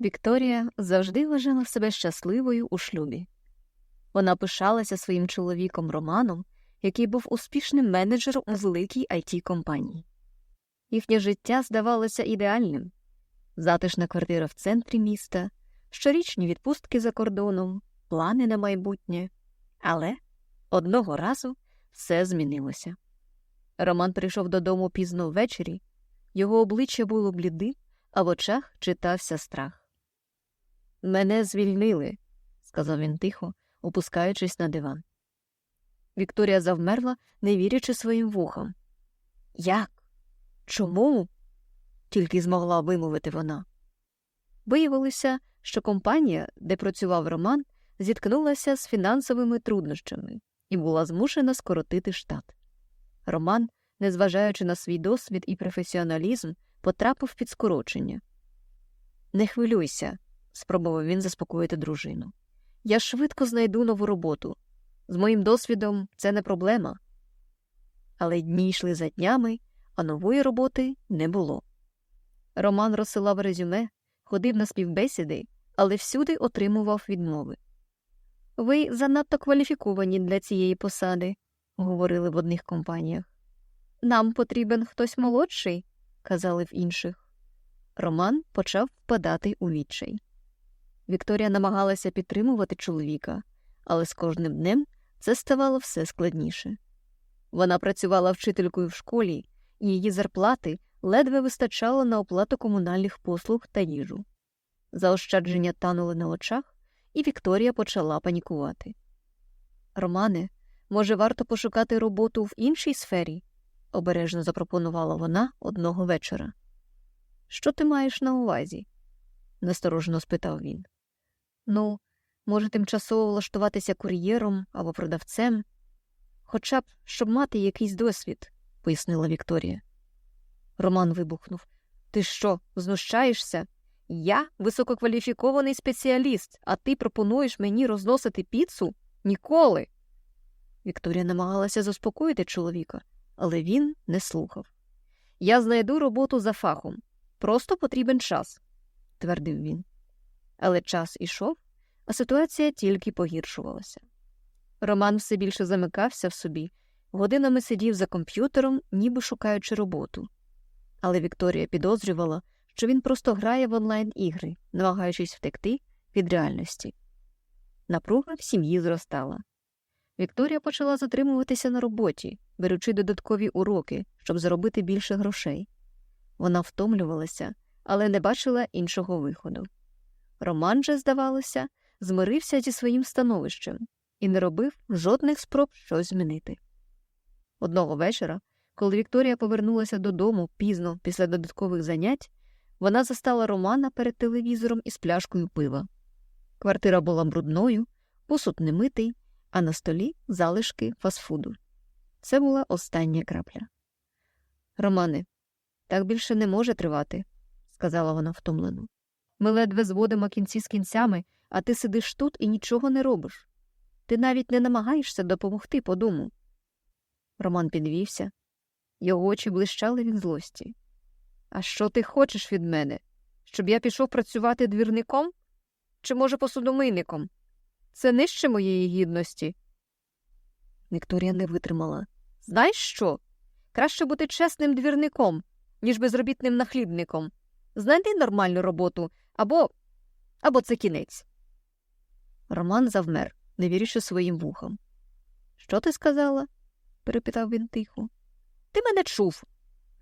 Вікторія завжди вважала себе щасливою у шлюбі. Вона пишалася своїм чоловіком Романом, який був успішним менеджером у великій it компанії. Їхнє життя здавалося ідеальним затишна квартира в центрі міста, щорічні відпустки за кордоном, плани на майбутнє. Але одного разу все змінилося. Роман прийшов додому пізно ввечері, його обличчя було блідим, а в очах читався страх. Мене звільнили, сказав він тихо, опускаючись на диван. Вікторія завмерла, не вірячи своїм вухам. Як? Чому? тільки змогла вимовити вона. Виявилося, що компанія, де працював Роман, зіткнулася з фінансовими труднощами і була змушена скоротити штат. Роман, незважаючи на свій досвід і професіоналізм, потрапив під скорочення. Не хвилюйся, спробував він заспокоїти дружину. Я швидко знайду нову роботу. З моїм досвідом це не проблема. Але дні йшли за днями, а нової роботи не було. Роман розсилав резюме, ходив на співбесіди, але всюди отримував відмови. Ви занадто кваліфіковані для цієї посади, говорили в одних компаніях. Нам потрібен хтось молодший, казали в інших. Роман почав впадати у відчай. Вікторія намагалася підтримувати чоловіка, але з кожним днем це ставало все складніше. Вона працювала вчителькою в школі, і її зарплати ледве вистачало на оплату комунальних послуг та їжу. Заощадження танули на очах, і Вікторія почала панікувати. Романе, може, варто пошукати роботу в іншій сфері? обережно запропонувала вона одного вечора. Що ти маєш на увазі? насторожено спитав він. Ну, може, тимчасово влаштуватися кур'єром або продавцем, хоча б щоб мати якийсь досвід, пояснила Вікторія. Роман вибухнув. Ти що, знущаєшся? Я висококваліфікований спеціаліст, а ти пропонуєш мені розносити піцу? Ніколи. Вікторія намагалася заспокоїти чоловіка, але він не слухав. Я знайду роботу за фахом. Просто потрібен час, твердив він. Але час ішов, а ситуація тільки погіршувалася. Роман все більше замикався в собі, годинами сидів за комп'ютером, ніби шукаючи роботу. Але Вікторія підозрювала, що він просто грає в онлайн ігри, намагаючись втекти від реальності. Напруга в сім'ї зростала. Вікторія почала затримуватися на роботі, беручи додаткові уроки, щоб заробити більше грошей. Вона втомлювалася, але не бачила іншого виходу. Роман же, здавалося, змирився зі своїм становищем і не робив жодних спроб щось змінити. Одного вечора, коли Вікторія повернулася додому пізно після додаткових занять, вона застала Романа перед телевізором із пляшкою пива. Квартира була брудною, посуд немитий, а на столі залишки фастфуду. Це була остання крапля. Романе, так більше не може тривати, сказала вона втомлено. Ми ледве зводимо кінці з кінцями, а ти сидиш тут і нічого не робиш. Ти навіть не намагаєшся допомогти по дому. Роман підвівся, його очі блищали від злості. А що ти хочеш від мене? Щоб я пішов працювати двірником? Чи, може, посудомийником? Це нижче моєї гідності. Вікторія не витримала. Знаєш що? Краще бути чесним двірником, ніж безробітним нахлібником. Знайди нормальну роботу або або це кінець. Роман завмер, не вірячи своїм вухам. Що ти сказала? перепитав він тихо. Ти мене чув,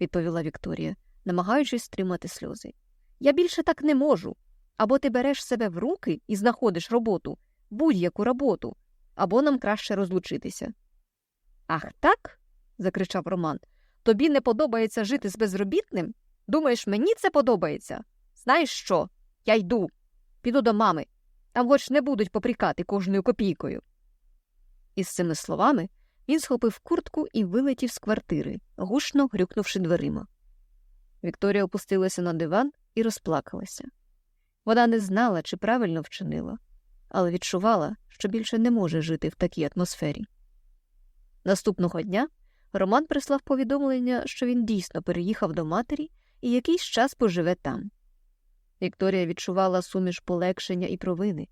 відповіла Вікторія, намагаючись стримати сльози. Я більше так не можу. Або ти береш себе в руки і знаходиш роботу, будь-яку роботу, або нам краще розлучитися. Ах, так? закричав Роман. Тобі не подобається жити з безробітним? Думаєш, мені це подобається? Знаєш що? Я йду, піду до мами, там хоч не будуть попрікати кожною копійкою. Із цими словами він схопив куртку і вилетів з квартири, гушно грюкнувши дверима. Вікторія опустилася на диван і розплакалася. Вона не знала, чи правильно вчинила, але відчувала, що більше не може жити в такій атмосфері. Наступного дня Роман прислав повідомлення, що він дійсно переїхав до матері і якийсь час поживе там. Вікторія відчувала суміш полегшення і провини.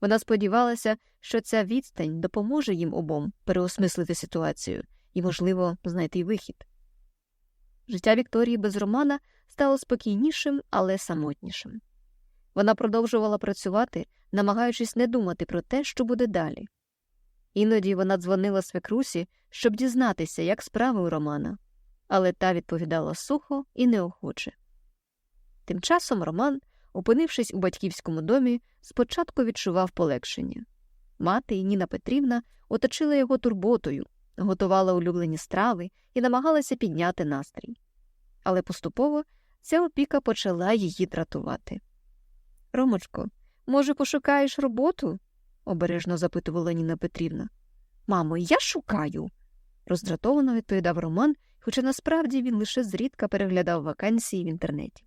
Вона сподівалася, що ця відстань допоможе їм обом переосмислити ситуацію і, можливо, знайти вихід. Життя Вікторії без Романа стало спокійнішим, але самотнішим. Вона продовжувала працювати, намагаючись не думати про те, що буде далі. Іноді вона дзвонила свекрусі, щоб дізнатися, як справи у Романа, але та відповідала сухо і неохоче. Тим часом Роман, опинившись у батьківському домі, спочатку відчував полегшення. Мати і Ніна Петрівна оточила його турботою, готувала улюблені страви і намагалася підняти настрій. Але поступово ця опіка почала її дратувати. Ромочко, може, пошукаєш роботу? обережно запитувала Ніна Петрівна. Мамо, я шукаю, роздратовано відповідав Роман, хоча насправді він лише зрідка переглядав вакансії в інтернеті.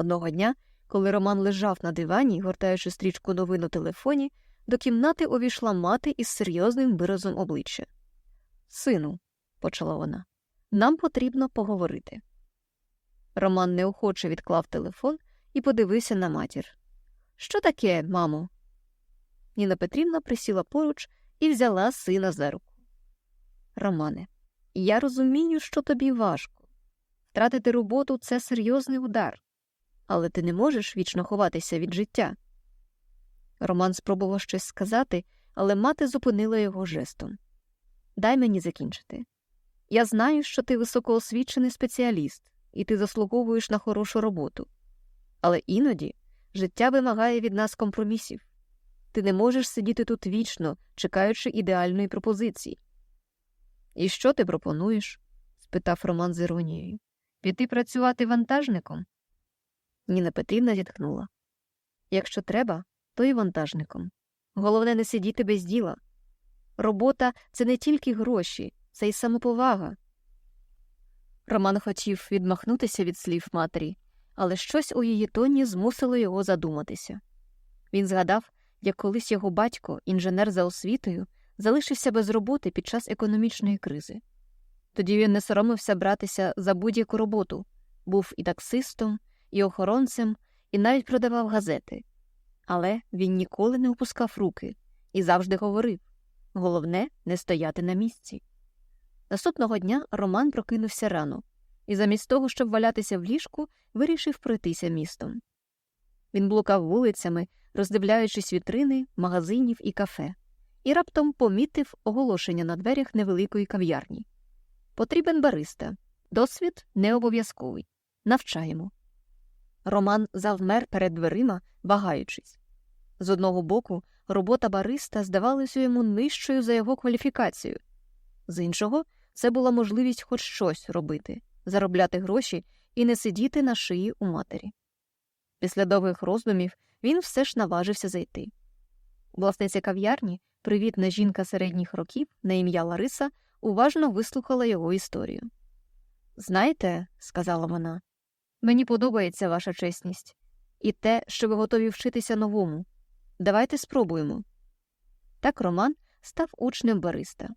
Одного дня, коли Роман лежав на дивані, гортаючи стрічку новин у телефоні, до кімнати увійшла мати із серйозним виразом обличчя. Сину, почала вона, нам потрібно поговорити. Роман неохоче відклав телефон і подивився на матір. Що таке, мамо? Ніна Петрівна присіла поруч і взяла сина за руку. Романе, я розумію, що тобі важко. Втратити роботу це серйозний удар, але ти не можеш вічно ховатися від життя. Роман спробував щось сказати, але мати зупинила його жестом. Дай мені закінчити. Я знаю, що ти високоосвічений спеціаліст, і ти заслуговуєш на хорошу роботу. Але іноді життя вимагає від нас компромісів. Ти не можеш сидіти тут вічно, чекаючи ідеальної пропозиції. І що ти пропонуєш? спитав Роман з іронією. Піти працювати вантажником? Ніна Петрівна зітхнула. Якщо треба, то і вантажником. Головне не сидіти без діла. Робота це не тільки гроші, це й самоповага. Роман хотів відмахнутися від слів матері, але щось у її тоні змусило його задуматися. Він згадав, як колись його батько, інженер за освітою, залишився без роботи під час економічної кризи. Тоді він не соромився братися за будь-яку роботу, був і таксистом, і охоронцем, і навіть продавав газети. Але він ніколи не опускав руки і завжди говорив головне не стояти на місці. Наступного дня Роман прокинувся рано і, замість того, щоб валятися в ліжку, вирішив пройтися містом. Він блукав вулицями, роздивляючись вітрини, магазинів і кафе, і раптом помітив оголошення на дверях невеликої кав'ярні. Потрібен бариста, досвід не обов'язковий. Навчаємо. Роман завмер перед дверима, вагаючись. З одного боку, робота бариста здавалася йому нижчою за його кваліфікацію, з іншого, це була можливість хоч щось робити, заробляти гроші і не сидіти на шиї у матері. Після довгих роздумів він все ж наважився зайти. Власниця кав'ярні, привітна жінка середніх років на ім'я Лариса, уважно вислухала його історію. Знаєте, сказала вона, мені подобається ваша чесність і те, що ви готові вчитися новому. Давайте спробуємо. Так Роман став учнем бариста.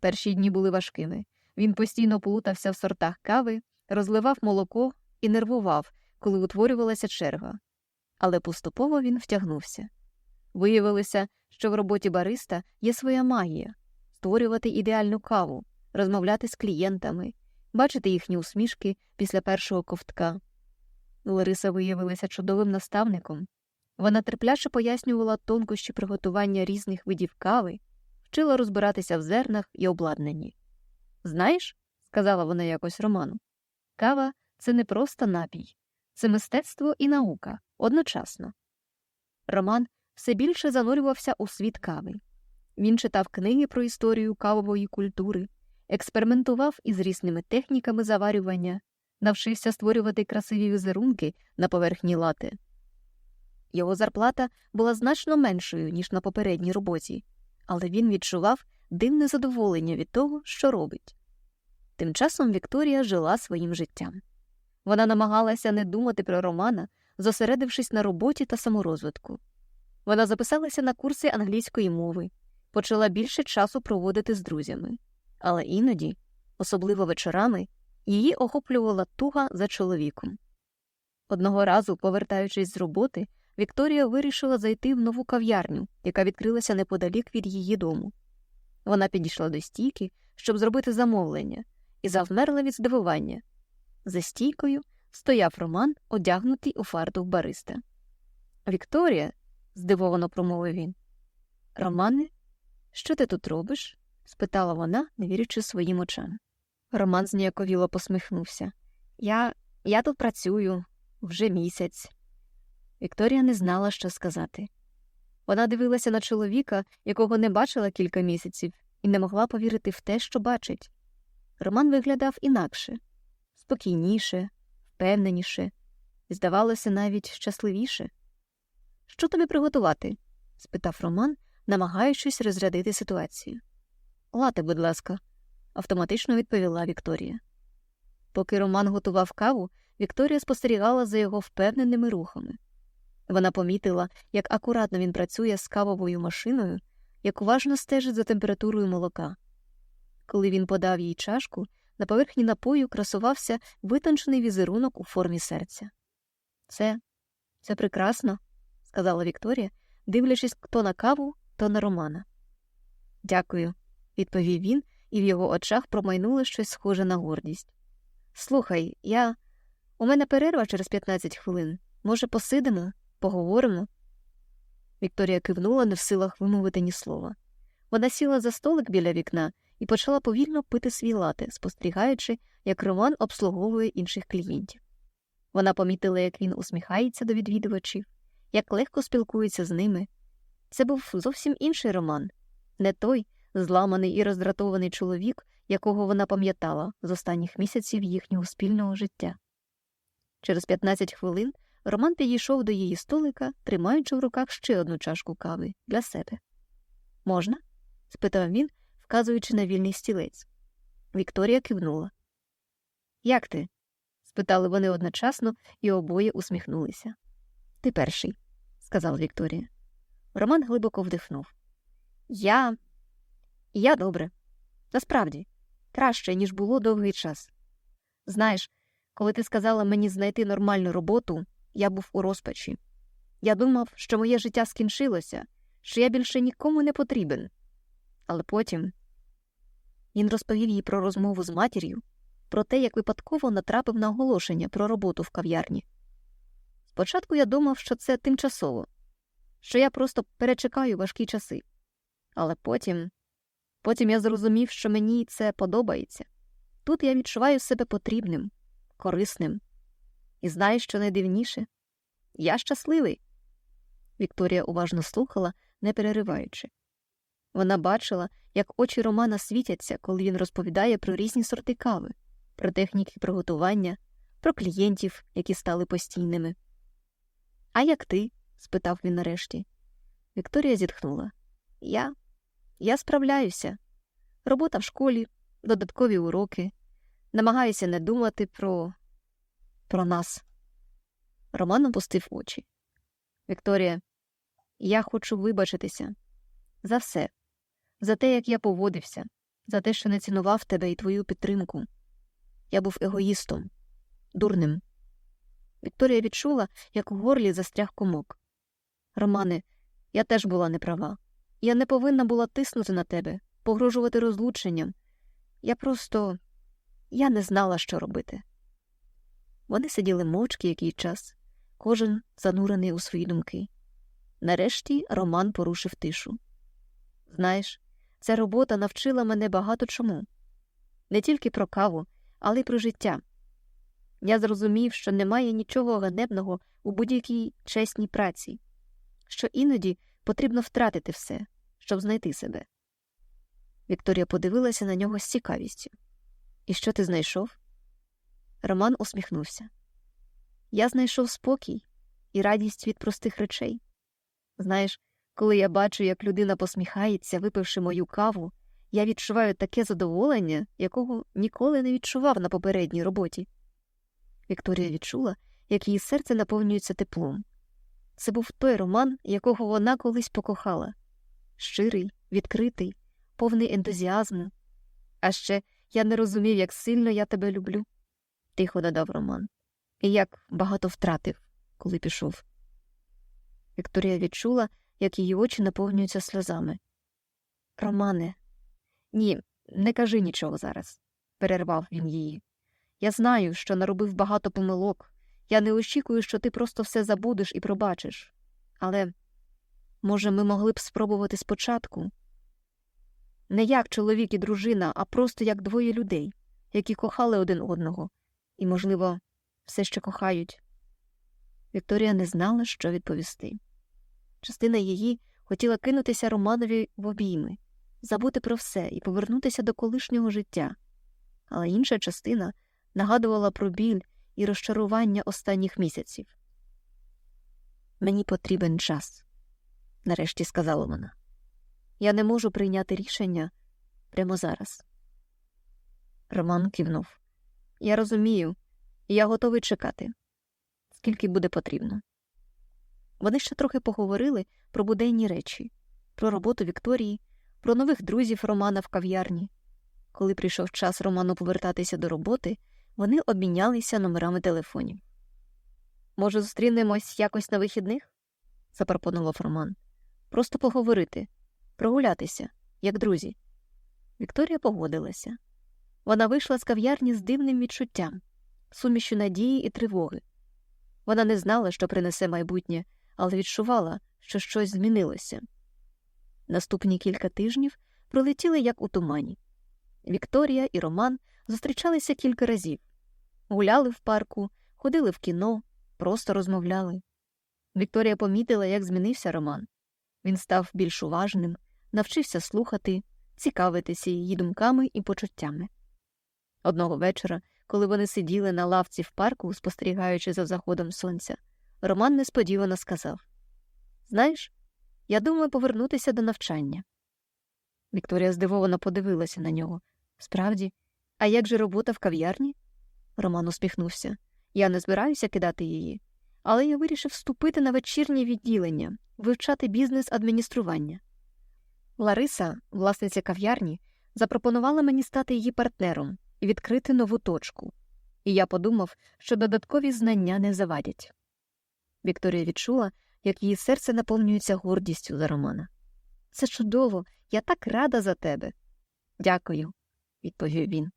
Перші дні були важкими. Він постійно плутався в сортах кави, розливав молоко і нервував, коли утворювалася черга. Але поступово він втягнувся. Виявилося, що в роботі бариста є своя магія створювати ідеальну каву, розмовляти з клієнтами, бачити їхні усмішки після першого ковтка. Лариса виявилася чудовим наставником. Вона терпляче пояснювала тонкощі приготування різних видів кави, вчила розбиратися в зернах і обладнанні. Знаєш, сказала вона якось Роману, кава це не просто напій, це мистецтво і наука одночасно. Роман все більше занурювався у світ кави. Він читав книги про історію кавової культури, експериментував із різними техніками заварювання, навчився створювати красиві візерунки на поверхні лати. Його зарплата була значно меншою, ніж на попередній роботі, але він відчував дивне задоволення від того, що робить. Тим часом Вікторія жила своїм життям. Вона намагалася не думати про Романа, зосередившись на роботі та саморозвитку. Вона записалася на курси англійської мови, почала більше часу проводити з друзями, але іноді, особливо вечорами, її охоплювала туга за чоловіком. Одного разу, повертаючись з роботи, Вікторія вирішила зайти в нову кав'ярню, яка відкрилася неподалік від її дому. Вона підійшла до стійки, щоб зробити замовлення, і завмерла від здивування. За стійкою стояв Роман, одягнутий у фартух бариста. Вікторія, здивовано промовив він. Романе, що ти тут робиш? Спитала вона, не вірячи своїм очам. Роман зніяковіло посміхнувся. Я я тут працюю вже місяць. Вікторія не знала, що сказати. Вона дивилася на чоловіка, якого не бачила кілька місяців, і не могла повірити в те, що бачить. Роман виглядав інакше, спокійніше, впевненіше, здавалося, навіть щасливіше. Що тобі приготувати? спитав Роман, намагаючись розрядити ситуацію. Лате, будь ласка, автоматично відповіла Вікторія. Поки Роман готував каву, Вікторія спостерігала за його впевненими рухами. Вона помітила, як акуратно він працює з кавовою машиною, як уважно стежить за температурою молока. Коли він подав їй чашку, на поверхні напою красувався витончений візерунок у формі серця. Це це прекрасно, сказала Вікторія, дивлячись то на каву, то на Романа. Дякую, відповів він, і в його очах промайнуло щось схоже на гордість. Слухай, я. У мене перерва через 15 хвилин. Може, посидимо, поговоримо? Вікторія кивнула, не в силах вимовити ні слова. Вона сіла за столик біля вікна і почала повільно пити свій лати, спостерігаючи, як Роман обслуговує інших клієнтів. Вона помітила, як він усміхається до відвідувачів, як легко спілкується з ними. Це був зовсім інший роман, не той зламаний і роздратований чоловік, якого вона пам'ятала з останніх місяців їхнього спільного життя. Через 15 хвилин Роман підійшов до її столика, тримаючи в руках ще одну чашку кави для себе. Можна? спитав він, вказуючи на вільний стілець. Вікторія кивнула. Як ти? спитали вони одночасно і обоє усміхнулися. Ти перший, сказала Вікторія. Роман глибоко вдихнув. Я. Я добре. Насправді, краще, ніж було довгий час. Знаєш, коли ти сказала мені знайти нормальну роботу, я був у розпачі. Я думав, що моє життя скінчилося, що я більше нікому не потрібен. Але потім він розповів їй про розмову з матір'ю, про те, як випадково натрапив на оголошення про роботу в кав'ярні. Спочатку я думав, що це тимчасово, що я просто перечекаю важкі часи. Але потім потім я зрозумів, що мені це подобається. Тут я відчуваю себе потрібним, корисним. І знаєш, що найдивніше? Я щасливий. Вікторія уважно слухала, не перериваючи. Вона бачила, як очі Романа світяться, коли він розповідає про різні сорти кави, про техніки приготування, про клієнтів, які стали постійними. А як ти? спитав він нарешті. Вікторія зітхнула. Я Я справляюся. Робота в школі, додаткові уроки. Намагаюся не думати про про нас. Роман опустив очі. Вікторія, я хочу вибачитися за все, за те, як я поводився, за те, що не цінував тебе і твою підтримку. Я був егоїстом, дурним. Вікторія відчула, як у горлі застряг комок. Романе, я теж була неправа. Я не повинна була тиснути на тебе, погрожувати розлученням. Я просто я не знала, що робити. Вони сиділи мовчки який час, кожен занурений у свої думки. Нарешті Роман порушив тишу. Знаєш, ця робота навчила мене багато чому не тільки про каву, але й про життя. Я зрозумів, що немає нічого ганебного у будь-якій чесній праці, що іноді потрібно втратити все, щоб знайти себе. Вікторія подивилася на нього з цікавістю. І що ти знайшов? Роман усміхнувся. Я знайшов спокій і радість від простих речей. Знаєш, коли я бачу, як людина посміхається, випивши мою каву, я відчуваю таке задоволення, якого ніколи не відчував на попередній роботі. Вікторія відчула, як її серце наповнюється теплом. Це був той роман, якого вона колись покохала щирий, відкритий, повний ентузіазму. А ще я не розумів, як сильно я тебе люблю, тихо додав Роман. і як багато втратив, коли пішов. Вікторія відчула, як її очі наповнюються сльозами. Романе, ні, не кажи нічого зараз, перервав він її. Я знаю, що наробив багато помилок. Я не очікую, що ти просто все забудеш і пробачиш. Але, може, ми могли б спробувати спочатку? Не як чоловік і дружина, а просто як двоє людей, які кохали один одного і, можливо, все ще кохають. Вікторія не знала, що відповісти. Частина її хотіла кинутися Романові в обійми, забути про все і повернутися до колишнього життя, але інша частина нагадувала про біль і розчарування останніх місяців. Мені потрібен час, нарешті сказала вона. Я не можу прийняти рішення прямо зараз. Роман кивнув. Я розумію, я готовий чекати, скільки буде потрібно. Вони ще трохи поговорили про буденні речі, про роботу Вікторії, про нових друзів Романа в кав'ярні. Коли прийшов час Роману повертатися до роботи, вони обмінялися номерами телефонів. Може, зустрінемось якось на вихідних? запропонував Роман. Просто поговорити, прогулятися, як друзі. Вікторія погодилася. Вона вийшла з кав'ярні з дивним відчуттям, сумішю надії і тривоги. Вона не знала, що принесе майбутнє, але відчувала, що щось змінилося. Наступні кілька тижнів пролетіли як у тумані. Вікторія і Роман зустрічалися кілька разів, гуляли в парку, ходили в кіно, просто розмовляли. Вікторія помітила, як змінився Роман. Він став більш уважним, навчився слухати, цікавитися її думками і почуттями. Одного вечора, коли вони сиділи на лавці в парку, спостерігаючи за заходом сонця, Роман несподівано сказав Знаєш, я думаю повернутися до навчання. Вікторія здивовано подивилася на нього. Справді, а як же робота в кав'ярні? Роман усміхнувся. Я не збираюся кидати її, але я вирішив вступити на вечірнє відділення, вивчати бізнес адміністрування. Лариса, власниця кав'ярні, запропонувала мені стати її партнером і відкрити нову точку, і я подумав, що додаткові знання не завадять. Вікторія відчула, як її серце наповнюється гордістю за Романа. Це чудово, я так рада за тебе. Дякую, відповів він.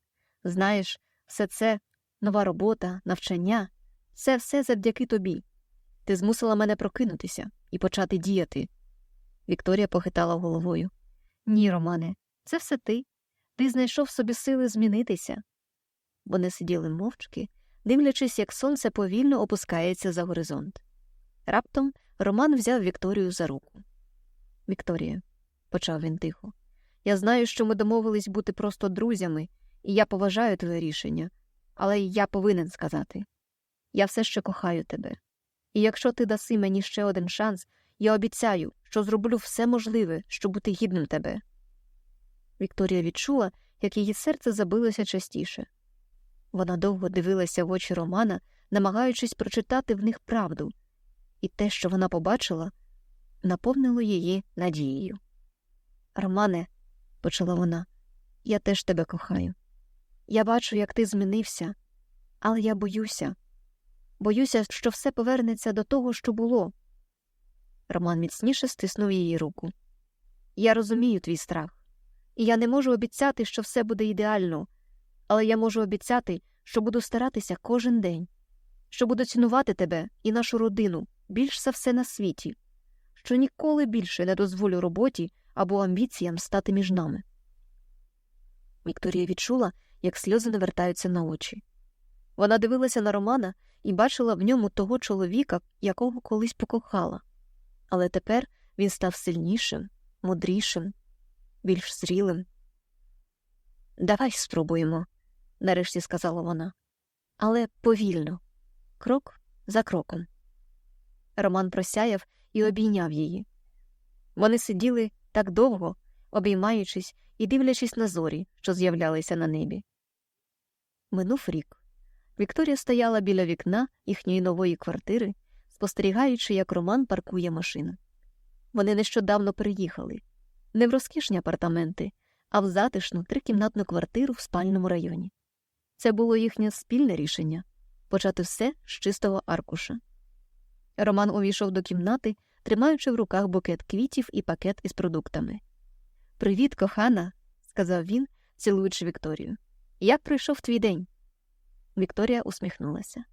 Знаєш, все це нова робота, навчання, це все завдяки тобі. Ти змусила мене прокинутися і почати діяти. Вікторія похитала головою. Ні, Романе, це все ти. Ти знайшов собі сили змінитися. Вони сиділи мовчки, дивлячись, як сонце повільно опускається за горизонт. Раптом Роман взяв Вікторію за руку. Вікторія, почав він тихо, я знаю, що ми домовились бути просто друзями, і я поважаю твоє рішення, але я повинен сказати я все ще кохаю тебе. І якщо ти даси мені ще один шанс, я обіцяю, що зроблю все можливе, щоб бути гідним тебе. Вікторія відчула, як її серце забилося частіше. Вона довго дивилася в очі Романа, намагаючись прочитати в них правду, і те, що вона побачила, наповнило її надією. Романе, почала вона, я теж тебе кохаю. Я бачу, як ти змінився, але я боюся. Боюся, що все повернеться до того, що було. Роман міцніше стиснув її руку. Я розумію твій страх, і я не можу обіцяти, що все буде ідеально, але я можу обіцяти, що буду старатися кожен день, що буду цінувати тебе і нашу родину більш за все на світі, що ніколи більше не дозволю роботі або амбіціям стати між нами. Вікторія відчула, як сльози навертаються на очі. Вона дивилася на Романа і бачила в ньому того чоловіка, якого колись покохала, але тепер він став сильнішим, мудрішим, більш зрілим. Давай спробуємо, нарешті сказала вона, але повільно, крок за кроком. Роман просяяв і обійняв її. Вони сиділи так довго, обіймаючись і дивлячись на зорі, що з'являлися на небі. Минув рік. Вікторія стояла біля вікна їхньої нової квартири, спостерігаючи, як Роман паркує машину. Вони нещодавно переїхали не в розкішні апартаменти, а в затишну трикімнатну квартиру в спальному районі. Це було їхнє спільне рішення почати все з чистого аркуша. Роман увійшов до кімнати, тримаючи в руках букет квітів і пакет із продуктами. Привіт, кохана, сказав він, цілуючи Вікторію. Як пройшов твій день? Вікторія усміхнулася.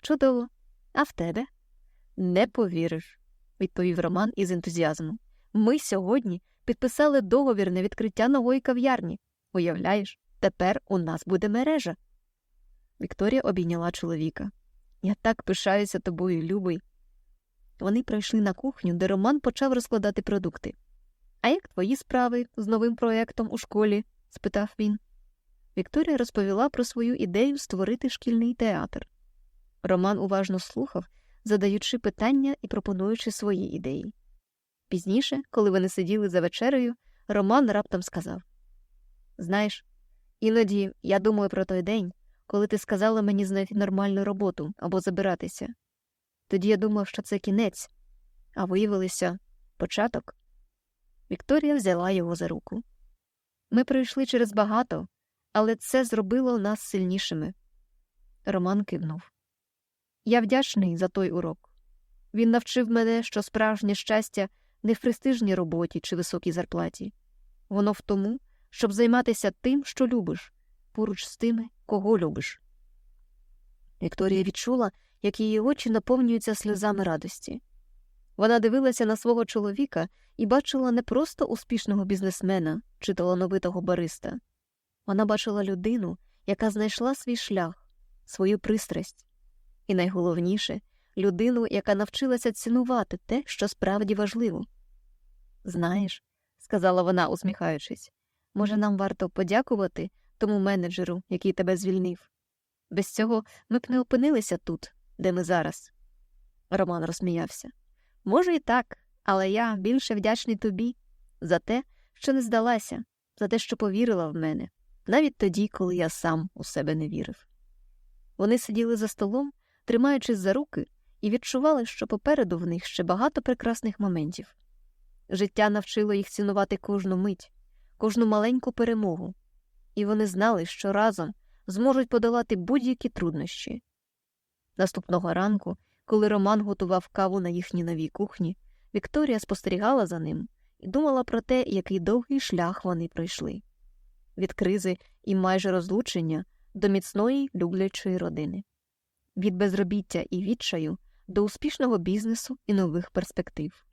Чудово. А в тебе? Не повіриш, відповів Роман із ентузіазмом. Ми сьогодні підписали договір на відкриття нової кав'ярні. Уявляєш, тепер у нас буде мережа. Вікторія обійняла чоловіка. Я так пишаюся тобою, любий. Вони прийшли на кухню, де Роман почав розкладати продукти. А як твої справи з новим проєктом у школі? спитав він. Вікторія розповіла про свою ідею створити шкільний театр. Роман уважно слухав, задаючи питання і пропонуючи свої ідеї. Пізніше, коли вони сиділи за вечерею, Роман раптом сказав Знаєш, іноді я думаю про той день, коли ти сказала мені знайти нормальну роботу або забиратися. Тоді я думав, що це кінець, а виявилося початок. Вікторія взяла його за руку. Ми пройшли через багато, але це зробило нас сильнішими. Роман кивнув. Я вдячний за той урок. Він навчив мене, що справжнє щастя не в престижній роботі чи високій зарплаті. Воно в тому, щоб займатися тим, що любиш, поруч з тими, кого любиш. Вікторія відчула, як її очі наповнюються сльозами радості. Вона дивилася на свого чоловіка і бачила не просто успішного бізнесмена чи талановитого бариста. Вона бачила людину, яка знайшла свій шлях, свою пристрасть, і найголовніше людину, яка навчилася цінувати те, що справді важливо. Знаєш, сказала вона, усміхаючись, може, нам варто подякувати тому менеджеру, який тебе звільнив. Без цього ми б не опинилися тут, де ми зараз. Роман розсміявся. Може, і так, але я більше вдячний тобі за те, що не здалася, за те, що повірила в мене, навіть тоді, коли я сам у себе не вірив. Вони сиділи за столом, тримаючись за руки, і відчували, що попереду в них ще багато прекрасних моментів. Життя навчило їх цінувати кожну мить, кожну маленьку перемогу, і вони знали, що разом зможуть подолати будь-які труднощі. Наступного ранку, коли Роман готував каву на їхній новій кухні, Вікторія спостерігала за ним і думала про те, який довгий шлях вони пройшли від кризи і майже розлучення до міцної люблячої родини, від безробіття і відчаю до успішного бізнесу і нових перспектив.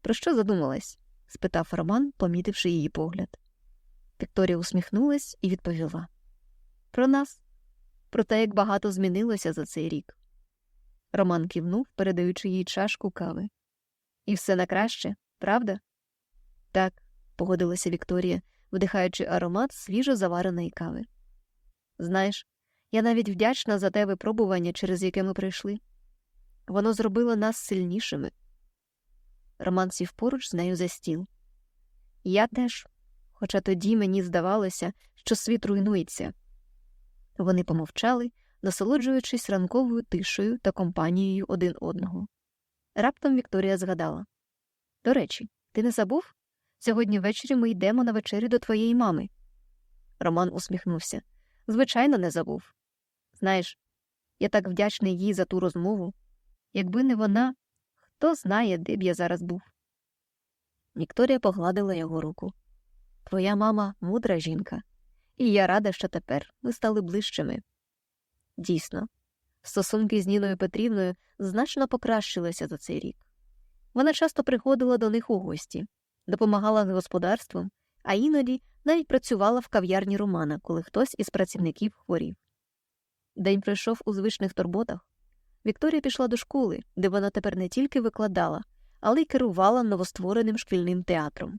Про що задумалась? спитав Роман, помітивши її погляд. Вікторія усміхнулась і відповіла Про нас, про те, як багато змінилося за цей рік. Роман кивнув, передаючи їй чашку кави. І все на краще, правда? Так, погодилася Вікторія, вдихаючи аромат свіжо завареної кави. Знаєш, я навіть вдячна за те випробування, через яке ми прийшли. Воно зробило нас сильнішими. Роман сів поруч з нею за стіл. Я теж, хоча тоді мені здавалося, що світ руйнується. Вони помовчали, насолоджуючись ранковою тишею та компанією один одного. Раптом Вікторія згадала До речі, ти не забув? Сьогодні ввечері ми йдемо на вечерю до твоєї мами. Роман усміхнувся. Звичайно, не забув. Знаєш, я так вдячний їй за ту розмову. Якби не вона, хто знає, де б я зараз був. Вікторія погладила його руку. Твоя мама мудра жінка, і я рада, що тепер ми стали ближчими. Дійсно, стосунки з Ніною Петрівною значно покращилися за цей рік. Вона часто приходила до них у гості, допомагала господарством, а іноді навіть працювала в кав'ярні Романа, коли хтось із працівників хворів. День пройшов у звичних турботах. Вікторія пішла до школи, де вона тепер не тільки викладала, але й керувала новоствореним шкільним театром.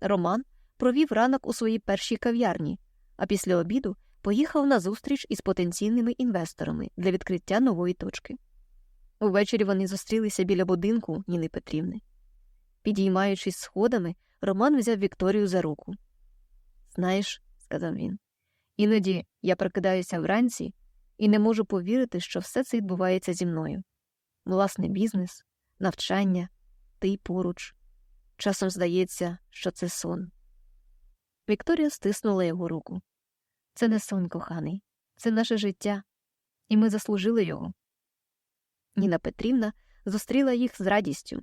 Роман провів ранок у своїй першій кав'ярні, а після обіду поїхав на зустріч із потенційними інвесторами для відкриття нової точки. Увечері вони зустрілися біля будинку Ніни Петрівни. Підіймаючись сходами, Роман взяв Вікторію за руку. Знаєш, сказав він, іноді я прокидаюся вранці і не можу повірити, що все це відбувається зі мною. Власний бізнес, навчання, ти поруч. Часом здається, що це сон. Вікторія стиснула його руку. Це не сон, коханий, це наше життя, і ми заслужили його. Ніна Петрівна зустріла їх з радістю.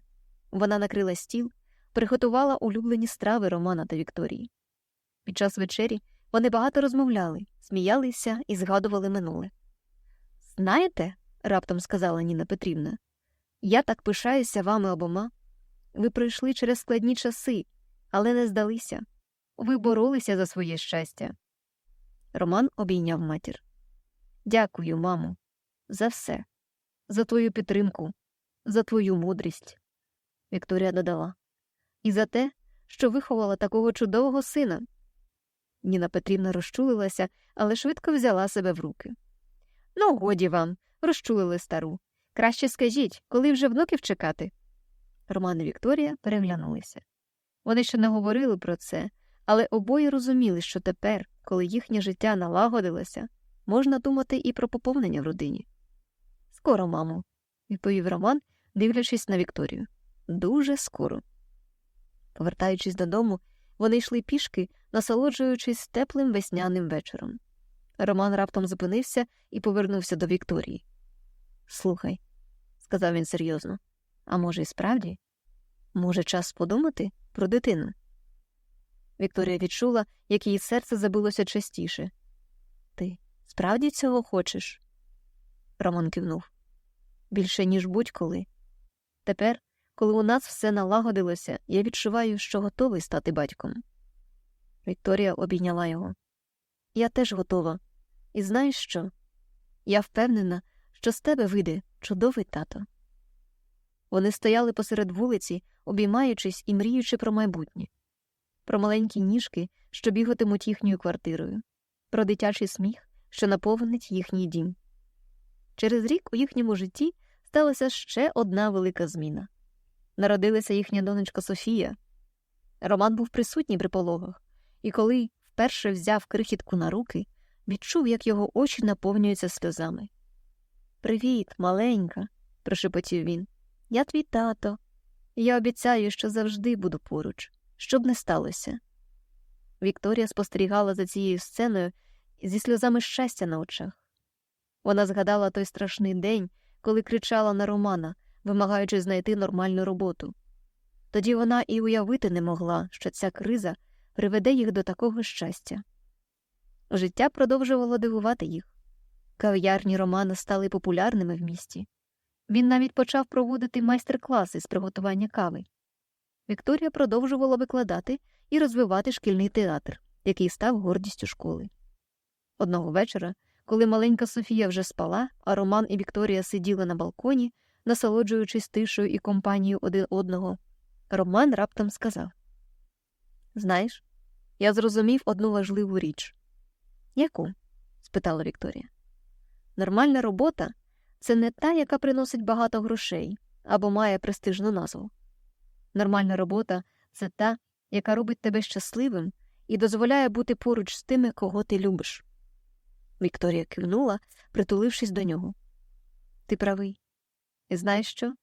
Вона накрила стіл, приготувала улюблені страви Романа та Вікторії. Під час вечері вони багато розмовляли, сміялися і згадували минуле. Знаєте, раптом сказала Ніна Петрівна, я так пишаюся вами обома. Ви пройшли через складні часи, але не здалися. Ви боролися за своє щастя. Роман обійняв матір. Дякую, мамо, за все, за твою підтримку, за твою мудрість. Вікторія додала, і за те, що виховала такого чудового сина. Ніна Петрівна розчулилася, але швидко взяла себе в руки. Ну, годі вам, розчулили стару. Краще скажіть, коли вже внуків чекати? Роман і Вікторія переглянулися. Вони ще не говорили про це, але обоє розуміли, що тепер, коли їхнє життя налагодилося, можна думати і про поповнення в родині. Скоро, мамо, відповів Роман, дивлячись на Вікторію. Дуже скоро. Повертаючись додому, вони йшли пішки, насолоджуючись теплим весняним вечором. Роман раптом зупинився і повернувся до Вікторії. Слухай, сказав він серйозно, а може, і справді? Може, час подумати про дитину? Вікторія відчула, як її серце забилося частіше. Ти справді цього хочеш? Роман кивнув. Більше, ніж будь-коли. Тепер, коли у нас все налагодилося, я відчуваю, що готовий стати батьком. Вікторія обійняла його. Я теж готова. І знаєш що? Я впевнена, що з тебе вийде чудовий тато. Вони стояли посеред вулиці, обіймаючись і мріючи про майбутнє, про маленькі ніжки, що бігатимуть їхньою квартирою, про дитячий сміх, що наповнить їхній дім. Через рік у їхньому житті сталася ще одна велика зміна. Народилася їхня донечка Софія. Роман був присутній при пологах, і коли вперше взяв крихітку на руки, відчув, як його очі наповнюються сльозами. Привіт, маленька, прошепотів він. Я твій тато. Я обіцяю, що завжди буду поруч, щоб не сталося. Вікторія спостерігала за цією сценою зі сльозами щастя на очах. Вона згадала той страшний день, коли кричала на Романа, вимагаючи знайти нормальну роботу. Тоді вона і уявити не могла, що ця криза приведе їх до такого щастя. Життя продовжувало дивувати їх. Кав'ярні Романа стали популярними в місті. Він навіть почав проводити майстер-класи з приготування кави. Вікторія продовжувала викладати і розвивати шкільний театр, який став гордістю школи. Одного вечора, коли маленька Софія вже спала, а Роман і Вікторія сиділи на балконі, насолоджуючись тишою і компанією один одного, Роман раптом сказав Знаєш, я зрозумів одну важливу річ. Яку? спитала Вікторія. Нормальна робота це не та, яка приносить багато грошей або має престижну назву. Нормальна робота це та, яка робить тебе щасливим і дозволяє бути поруч з тими, кого ти любиш. Вікторія кивнула, притулившись до нього. Ти правий. І знаєш що?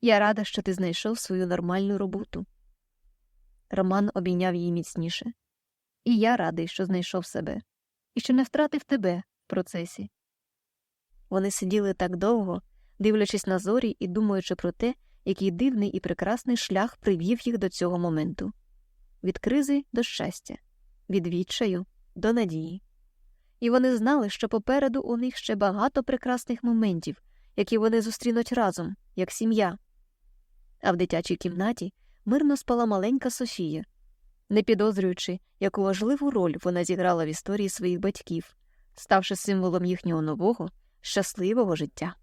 Я рада, що ти знайшов свою нормальну роботу. Роман обійняв її міцніше. І я радий, що знайшов себе, і що не втратив тебе в процесі. Вони сиділи так довго, дивлячись на зорі і думаючи про те, який дивний і прекрасний шлях привів їх до цього моменту від кризи до щастя, від відчаю до надії. І вони знали, що попереду у них ще багато прекрасних моментів, які вони зустрінуть разом, як сім'я. А в дитячій кімнаті мирно спала маленька Софія, не підозрюючи, яку важливу роль вона зіграла в історії своїх батьків, ставши символом їхнього нового щасливого життя.